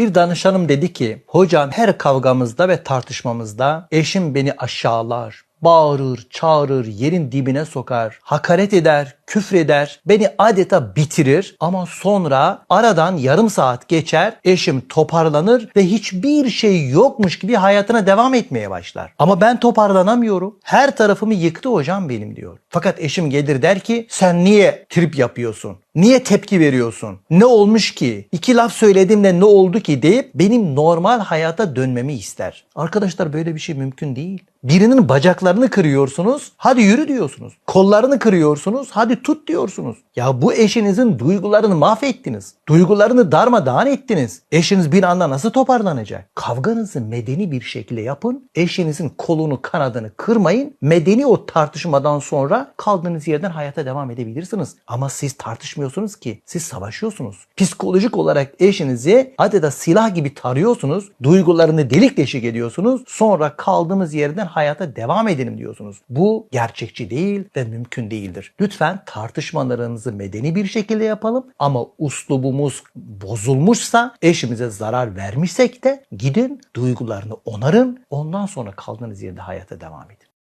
Bir danışanım dedi ki hocam her kavgamızda ve tartışmamızda eşim beni aşağılar, bağırır, çağırır, yerin dibine sokar, hakaret eder, küfreder, beni adeta bitirir ama sonra aradan yarım saat geçer, eşim toparlanır ve hiçbir şey yokmuş gibi hayatına devam etmeye başlar. Ama ben toparlanamıyorum. Her tarafımı yıktı hocam benim diyor. Fakat eşim gelir der ki sen niye trip yapıyorsun? Niye tepki veriyorsun? Ne olmuş ki? İki laf söyledim de ne oldu ki deyip benim normal hayata dönmemi ister. Arkadaşlar böyle bir şey mümkün değil. Birinin bacaklarını kırıyorsunuz, hadi yürü diyorsunuz. Kollarını kırıyorsunuz, hadi tut diyorsunuz. Ya bu eşinizin duygularını mahvettiniz. Duygularını darmadağın ettiniz. Eşiniz bir anda nasıl toparlanacak? Kavganızı medeni bir şekilde yapın. Eşinizin kolunu kanadını kırmayın. Medeni o tartışmadan sonra kaldığınız yerden hayata devam edebilirsiniz. Ama siz tartışmıyorsunuz ki. Siz savaşıyorsunuz. Psikolojik olarak eşinizi adeta silah gibi tarıyorsunuz. Duygularını delik deşik ediyorsunuz. Sonra kaldığımız yerden hayata devam edelim diyorsunuz. Bu gerçekçi değil ve mümkün değildir. Lütfen tartışmalarınızı medeni bir şekilde yapalım ama uslubumuz bozulmuşsa eşimize zarar vermişsek de gidin duygularını onarın ondan sonra kaldığınız yerde hayata devam edin.